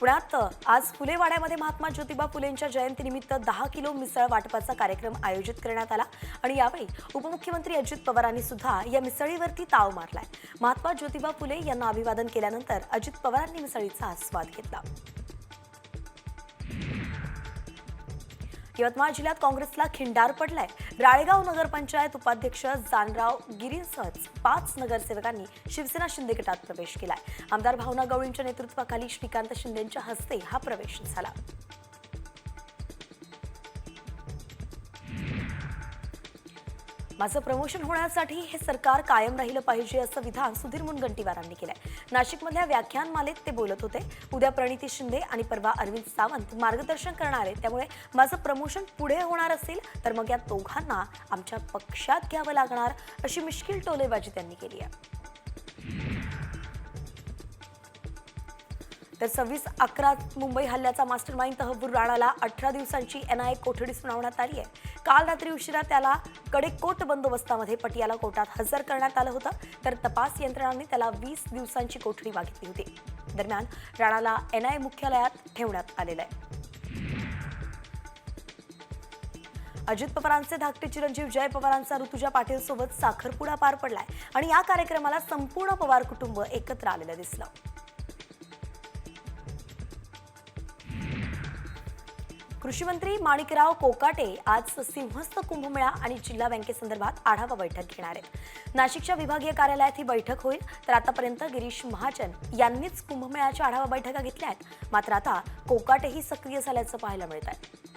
पुण्यात आज फुलेवाड्यामध्ये महात्मा ज्योतिबा फुलेंच्या जयंतीनिमित्त दहा किलो मिसळ वाटपाचा कार्यक्रम आयोजित करण्यात आला आणि यावेळी उपमुख्यमंत्री अजित पवारांनी सुद्धा या मिसळीवरती ताव मारलाय. महात्मा ज्योतिबा फुले यांना अभिवादन केल्यानंतर अजित पवारांनी मिसळीचा आस्वाद घेतला. यवतमाळ जिल्ह्यात काँग्रेसला खिंडार पडलाय. राळेगाव नगरपंचायत उपाध्यक्ष जानराव गिरींसह पाच नगरसेवकांनी शिवसेना शिंदे गटात प्रवेश केलाय. आमदार भावना गवळींच्या नेतृत्वाखाली श्रीकांत शिंदेंच्या हस्ते हा प्रवेश झाला. माझं प्रमोशन होण्यासाठी हे सरकार कायम राहिलं पाहिजे असं विधान सुधीर मुनगंटीवारांनी केलंय. नाशिकमधल्या व्याख्यानमालेत ते बोलत होते उद्या प्रणिती शिंदे आणि परवा अरविंद सावंत मार्गदर्शन करणार आहेत. त्यामुळे माझं प्रमोशन पुढे होणार असेल तर मग या दोघांना आमच्या पक्षात घ्यावं लागणार अशी मिश्किल टोलेबाजी त्यांनी केली आहे. तर सव्वीस अकरा मुंबई हल्ल्याचा मास्टर माइंड तहबूर राणाला अठरा दिवसांची एनआयए कोठडी सुनावण्यात आली आहे. काल रात्री उशिरा त्याला कडेकोट बंदोबस्तामध्ये पटियाला कोर्टात हजर करण्यात आलं होतं. तर तपास यंत्रणांनी त्याला वीस दिवसांची कोठडी मागितली होती. दरम्यान राणाला एनआयए मुख्यालयात ठेवण्यात आलेलं आहे. अजित पवारांचे धाकटे चिरंजीव जय पवारांचा ऋतुजा पाटील सोबत साखरपुडा पार पडलाय. आणि या कार्यक्रमाला संपूर्ण पवार कुटुंब एकत्र आलेलं दिसलं. कृषीमंत्री माणिकराव कोकाटे आज सिंहस्थ कुंभमेळा आणि जिल्हा बँकेसंदर्भात आढावा बैठक घेणार आहेत. नाशिकच्या विभागीय कार्यालयात ही बैठक होईल. तर आतापर्यंत गिरीश महाजन यांनीच कुंभमेळ्याच्या आढावा बैठका घेतल्या आहेत. मात्र आता कोकाटेही सक्रिय झाल्याचं पाहायला मिळत आहे.